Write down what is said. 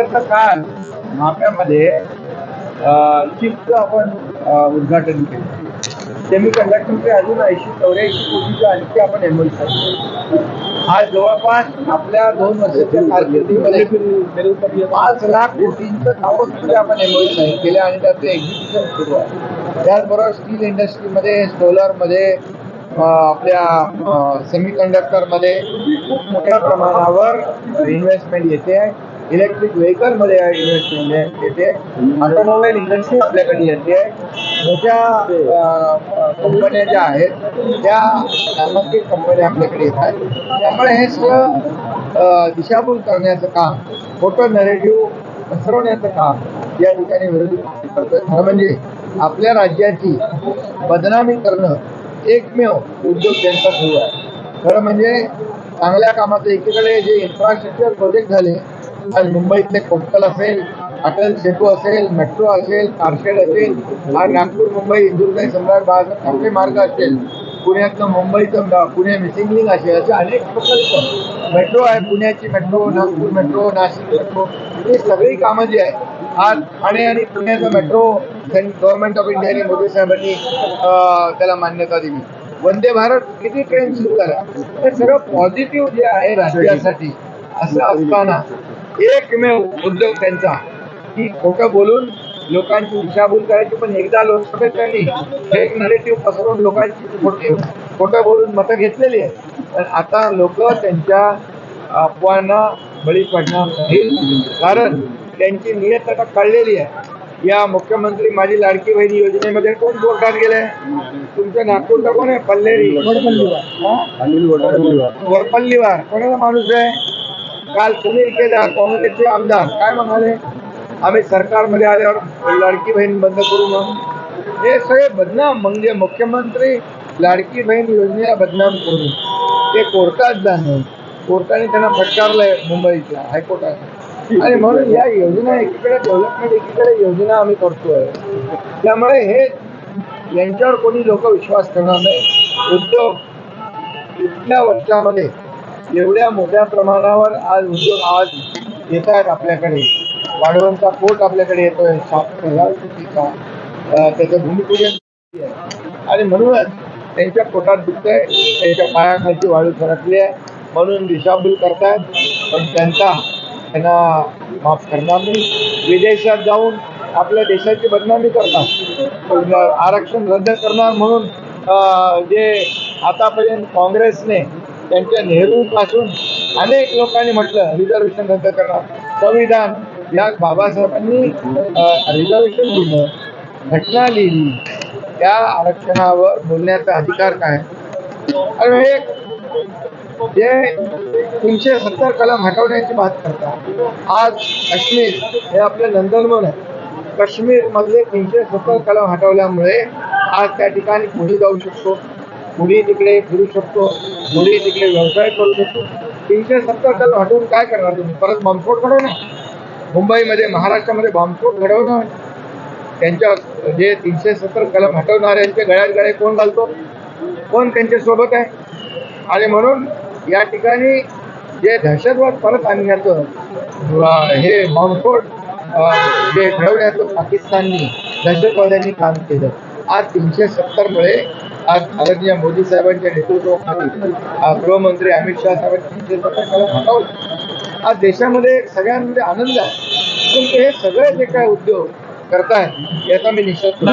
नंतरचा काळ माप्यामध्ये चिपचं आपण उद्घाटन केलं. सेमी कंडक्टरचे अजून ऐंशी चौऱ्याऐंशी कोटीचे आणखी आपण एम आज जवळपास आपल्या दोन वर्षाच्या कारकिर्दीमध्ये पाच लाख कोटींचं कागदपत्रे आपण एम केल्या केले आणि त्याचं एक्झिक्युशन सुरू आहे. त्याचबरोबर स्टील इंडस्ट्रीमध्ये सोलरमध्ये आपल्या सेमी कंडक्टरमध्ये खूप मोठ्या प्रमाणावर इन्व्हेस्टमेंट येते आहे. इलेक्ट्रिक व्हेकलमध्ये इन्व्हेस्टमेंट येते. ऑटोमोबाईल इंडस्ट्री आपल्याकडे येते. मोठ्या कंपन्या ज्या आहेत त्या नामांकित कंपन्या आपल्याकडे येत आहेत. त्यामुळे हे सगळं दिशाभूल करण्याचं काम खोटं नरेटिव्ह पसरवण्याचं काम या ठिकाणी विरोधी पक्ष करतोय. खरं म्हणजे आपल्या राज्याची बदनामी करणं एकमेव उद्योग त्यांचा सुरू आहे. खरं म्हणजे चांगल्या कामाचं एकीकडे जे इन्फ्रास्ट्रक्चर प्रोजेक्ट झाले आज मुंबईतले कोटकल असेल अटल सेतू असेल मेट्रो असेल कारशेड असेल आज नागपूर मुंबई इंदुरगाई सम्राट बाळासाहेब ठाकरे मार्ग असेल पुण्यातलं मुंबईचं पुणे मिसिंग लिंक असेल असे अनेक प्रकल्प. मेट्रो आहे पुण्याची metro Nagpur metro Nashik metro ही सगळी कामं जी आहे आज ठाणे आणि पुण्याचं मेट्रो गव्हर्नमेंट ऑफ इंडियाने मोदी साहेबांनी त्याला मान्यता दिली. वंदे भारत किती ट्रेन सुरू करा? हे सगळं पॉझिटिव्ह जे आहे राज्यासाठी असं असताना एकमेव उद्योग त्यांचा. की खोटं बोलून लोकांची दिशाभूल करायची पण एकदा लोकसभेत त्यांनी फेक नरेटिव्ह पसरवून लोकांची खोटे खोटं बोलून मतं घेतलेली आहे पण आता लोक त्यांच्या अफवांना बळी पडणार नाहीत. कारण त्यांची नियत आता कळलेली आहे. या मुख्यमंत्री माझी लाडकी बहिणी योजनेमध्ये कोण कोर्टात गेले तुमच्या नागपूरचा कोण आहे? पल्लेरी? वरपल्लीवार कोणाचा माणूस आहे? काल सुनील केदार काँग्रेसचे आमदार. काय म्हणाले? आम्ही सरकारमध्ये आल्यावर लाडकी बहीण बंद करू मग हे सगळे बदनाम म्हणजे मुख्यमंत्री लाडकी बहीण योजनेला बदनाम करून. ते कोर्टात जाणं. कोर्टाने त्यांना फटकारलंय मुंबईच्या हायकोर्टात आणि म्हणून या योजना एकीकडे डेव्हलपमेंट एकीकडे योजना आम्ही करतोय. त्यामुळे हे यांच्यावर कोणी लोक विश्वास करणार नाही. उद्योग इतक्या वर्षामध्ये एवढ्या मोठ्या प्रमाणावर आज उद्योग आज येत आहेत आपल्याकडे. वाढवणचा पोट आपल्याकडे येतोय सात हजार कोटीचा त्याचं भूमिपूजन आहे. आणि म्हणूनच त्यांच्या पोटात दुखतंय त्यांच्या पायाखालची वाळू सरकली आहे. म्हणून दिशाभूल करतायत पण त्यांचा त्यांना माफ करणार नाही. विदेशात जाऊन आपल्या देशाची बदनामी करतात. आरक्षण रद्द करणार म्हणून जे आतापर्यंत काँग्रेसने त्यांच्या नेहरूपासून अनेक लोकांनी म्हटलं रिझर्वेशन रद्द करणार संविधान या बाबासाहेबांनी रिझर्वेशन दिलं. घटना लिहिली. त्या आरक्षणावर बोलण्याचा अधिकार काय? आणि हे जे तीनशे सत्तर कलम हटवण्याची बात करतात आज काश्मीर हे आपलं नंदनवन आहे. काश्मीर मधले तीनशे सत्तर कलम हटवल्यामुळे आज त्या ठिकाणी पुढे जाऊ शकतो. मुली तिकडे फिरू शकतो मुली तिकडे व्यवसाय करू शकतो. तीनशे सत्तर कलम हटवून काय करणार तुम्ही? परत बॉम्बस्फोट घडवणार? मुंबईमध्ये महाराष्ट्रामध्ये बॉम्बस्फोट घडवणार? त्यांच्या जे तीनशे सत्तर कलम हटवणाऱ्यांचे गळ्यात गळे कोण घालतो? कोण त्यांच्यासोबत आहे? आणि म्हणून या ठिकाणी जे दहशतवाद परत आणण्याचं हे बॉम्बस्फोट जे घडवण्याचं पाकिस्ताननी दहशतवाद्यांनी काम केलं. आज तीनशे सत्तरमुळे आज आदरणीय मोदी साहेबांच्या नेतृत्वाखाली गृहमंत्री अमित शहा साहेबांनी आज देशामध्ये सगळ्यांमध्ये आनंद आहे. पण हे सगळे जे काय उद्योग करतायत याचा मी निषेध